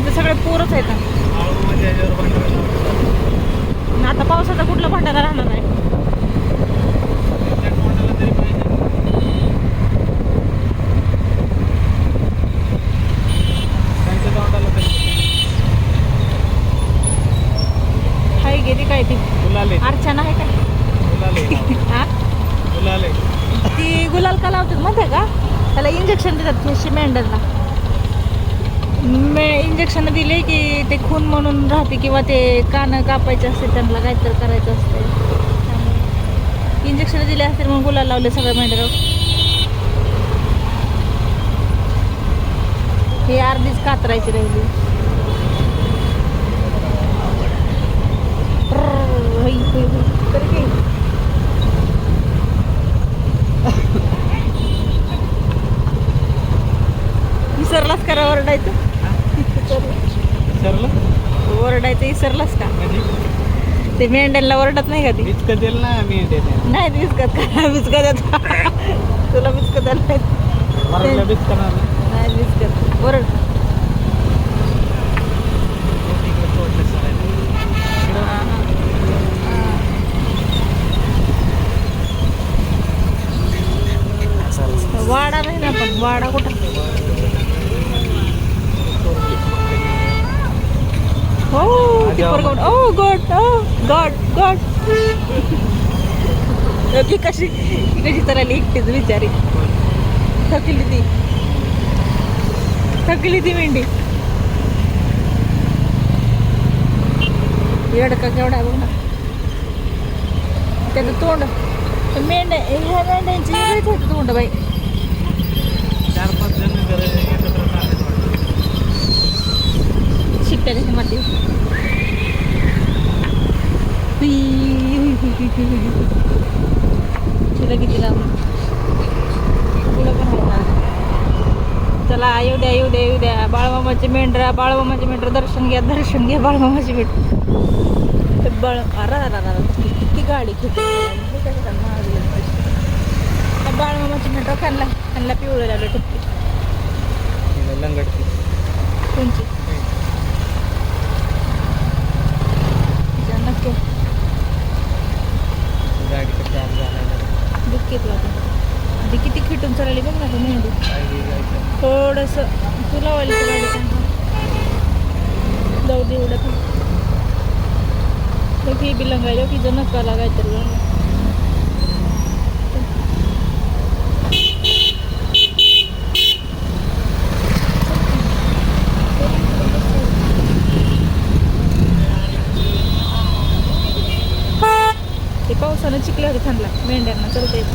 कारण इथे सगळे पोरच आहेत. आणि आता पावसाचा कुठला भांडारा राहणार नाही हाय गेली काय ती अर्चना आहे काय हा ती गुलाल का लावतात माहिती आहे का त्याला इंजेक्शन देतात फ्रेशी मेंढरला मे इंजेक्शन दिले की ते खून म्हणून राहते किंवा ते कान कापायचे असते त्यांना काहीतरी करायचं असते. इंजेक्शन दिले असते म्हणून गुलाल लावले सगळ्या मेंढरावर हे अर्धीच कातरायची राहिली? विसरलास करा ओरडायचं? ओरडायचं विसरलास का? ते मेंढ्यांना ओरडत नाही का ती? कधील ना मी देते नाही विस्कत का विस्कत येत. तुला विस्कत आलं नाही. ना. नाही विस्कत ओरड. वाडा नाही ना पण वाडा कुठं? हो ती पोरगं म्हण- oh god oh god god ती कशी ती कशी तर आली एकटीच बिचारी थकली ती थकली ती मेंढी येडका केवढा आहे बघ ना त्याचं तोंड ते मेंढ्या ह्या मेंढ्यांची वेगळीच होती तोंड बाई चार पाच जण घरी एकत्र चालले वाटतं. शिट्ट्या कशी मारली किती लावून तुला पण आहे ना. चला येऊ द्या येऊ द्या येऊ द्या बाळमामाचे मेंढरा बाळमामाचे मेंढरा दर्शन घ्या दर्शन घ्या बाळमामाचे मेंढर ते बाळ अरा किती गाडी किती बाळमामाचे मेंढरा खाल्ला खाल्ला पिवळं लागलं टप्पी तिला लंगडती. कोणची नक्की गाडी कशी आज घेतला होता. आधी किती खिटून चालली बघ ना तू मेहंदी. थोडंसं तुला वाली जाऊ दे एवढं तर तो फी बी लंगायला तिचं नकाला काहीतरी झालं. पावसानं चिखल्यावर थांबला मेंढ्यांना चलता येत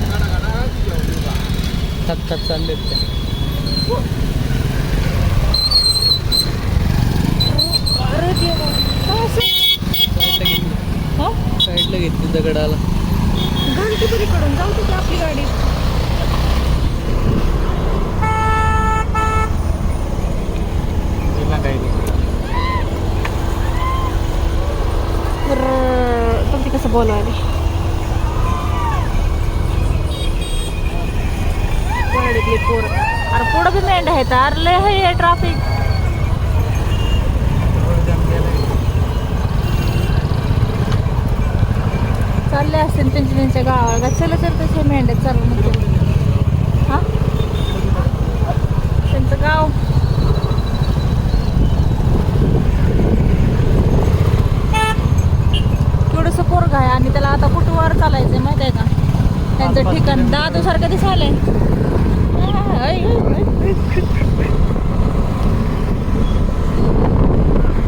थक थक चालले ते अरे देवा काय असं? हा? साईडला घेतली दगडाला घंटी बरी कडून जाऊ की आपली गाडी बघ ते कसं बोलवायला अरे लय हे ट्राफिक चालले असतील त्यांच्या त्यांच्या गावाला. चला चल तसे मेंढ्यात चालू नको. हा? त्यांचं गाव. थोडंसं पोरग आहे आणि त्याला आता कुठं वर चालायचंय माहीत आहे का? त्यांचं ठिकाण दादू सारखं दिसायलंय.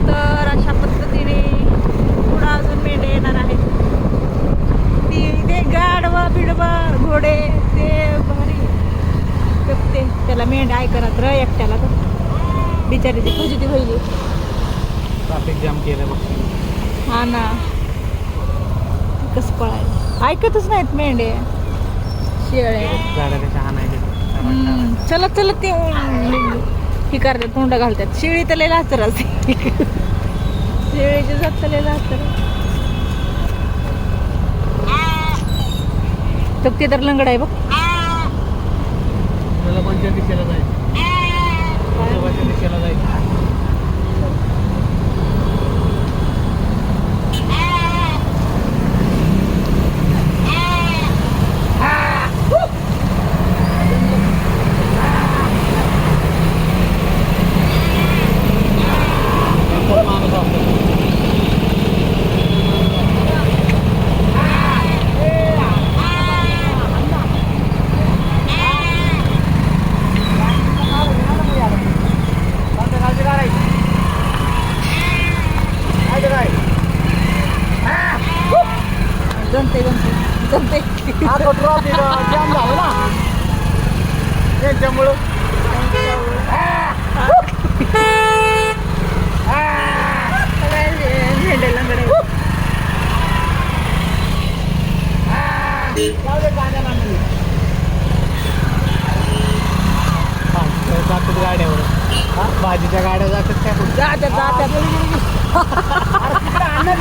तर अशा पद्धतीने पुढं अजून मेंढे येणार आहेत. ती ते गाडवा बिडवा घोडे ते भारी ते त्याला मेंढ आहे करत र एकट्याला तर. बिचारीची फुजिती होईल ट्रॅफिक जाम केलं हा ना. कसं पळायला. ऐकतच नाहीत मेंढे शेळे गाड्या कशा हाणायच्या हम्म. चला चला ते ही करतात तोंड घालतात. शेळी तर लय लाचर असते शेळीचे जात लय लाचर तो ते तर लंगड आहे बघ. त्याला कोणत्या दिशेला जायचं? दिशेला जायचं? अण्णा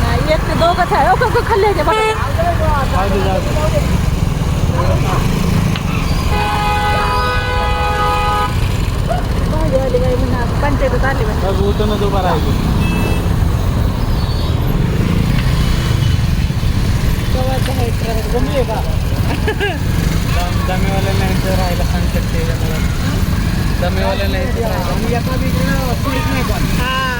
नाही एक ते दोघंच आहे ओके तो खाल्ले ते पंचायत आली होतं ना तो बरा आहे जमले का दमीवाल्या नाही. राहायला सांगतात ते कमीवाले नाही हां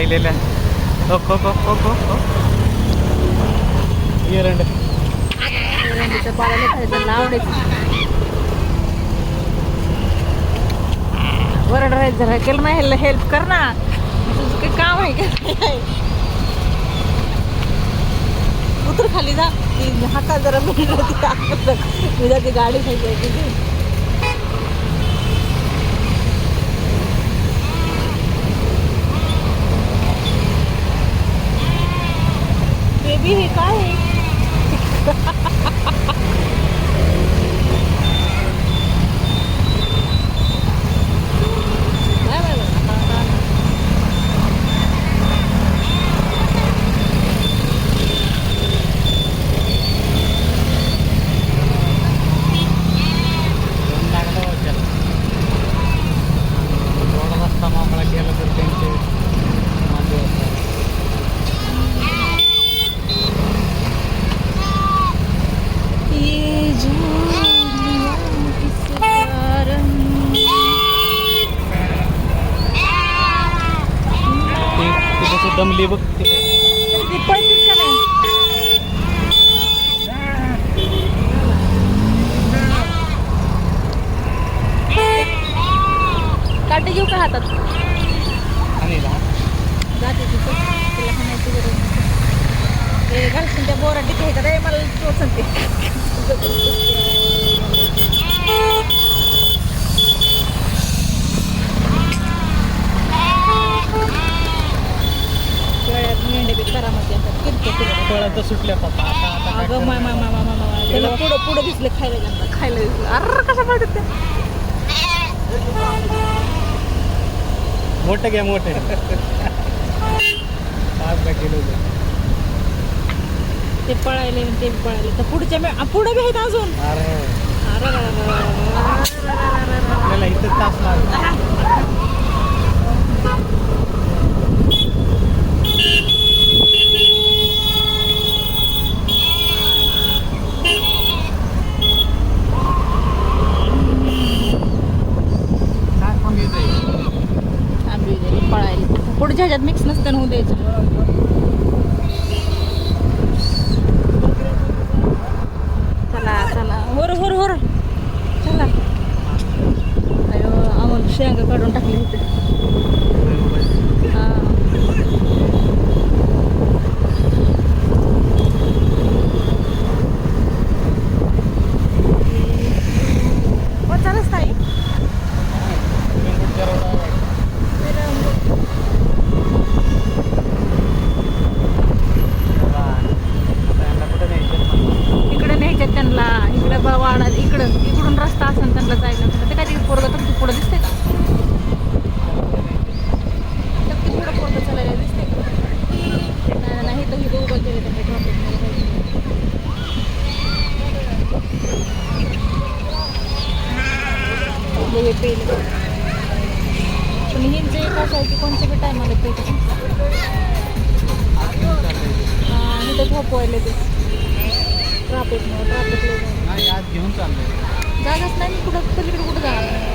राहिलेल्या हो हो हो हो, हो, हो. एरंड एरंडीच्या खायचं जरा. केलं नाही हेल्प कर ना. तुझं काही काम आहे का? नाही? उतर खाली जा. ती हातात जरा मिळलं ती गाडी मी जाते गाडी खायची bihi kahit. दमली बघ ते ती काटे घेऊ का हातात? जाते तिथं तिला म्हणायची गरज नाही. ते घालशील त्या बोरा टिके का रे मला टोचन दिसले खायला त्यांना खायला दिसलं अरे कसं पडत ते? मोठं घ्या मोठे. पाच दहा किलो घ्या. ते पळायले आणि ते पळायले. तर पुढच्या मे पुढं बी आहेत अजून? अरे. अरे रा रा रा रा रा रा रा रा रा. आपल्याला इथं तास लागले पळायला पुढच्या ह्याच्यात मिक्स नसताना होऊ द्यायचं चला चला होर होर होर चला अयो आम्हाला शेंगा काढून टाकले होते हा कोणचा रस्ता आहे इकडे न्यायच्यात त्यांना इकडे वाडा इकडं इकडून रस्ता असेल त्यांना जायला ते काय ते पोरगं तर पुढं दिसते का तर ते पुढं पोरगं चालायला दिसते का नाही नाही, नाही तर इथं उभं केलं त्यांनी ट्रॉफिक हे पेले पण हिंचं एक असं आहे की कोणत्या बी टायमाला पेट इथं झोपवायला ते ट्राफिकमुळे ट्राफिक आज घेऊन चाललोय. जागाच नाही कुठं पलीकडे कुठं जाणार?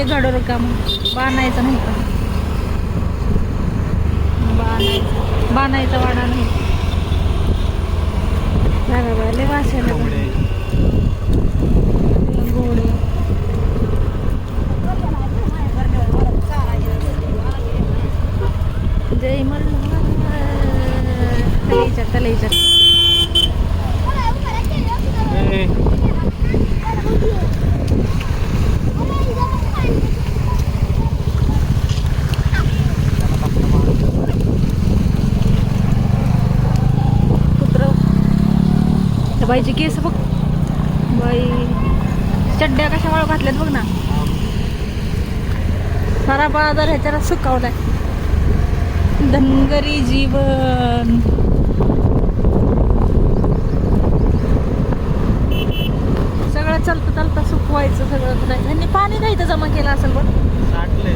एक गाडोर काम. बाणायचं नाही का बाणायचं बाणायचा वाडा नाही. बघा बघा लय वास आहे ना कोंबडे. घोडे जय मल्हार. तलेच्या तलेच्या बाईचे केस बघ. बाई चड्ड्या कशा वळ घातल्यात बघ ना. सारा बाजार ह्याच्याला सुकावलाय. धनगरी जीवन. सगळं चालतं चालतं सुकवायचं सगळं. नाही त्यांनी पाणी नाही तर जमा केलं असेल बघ. साठलंय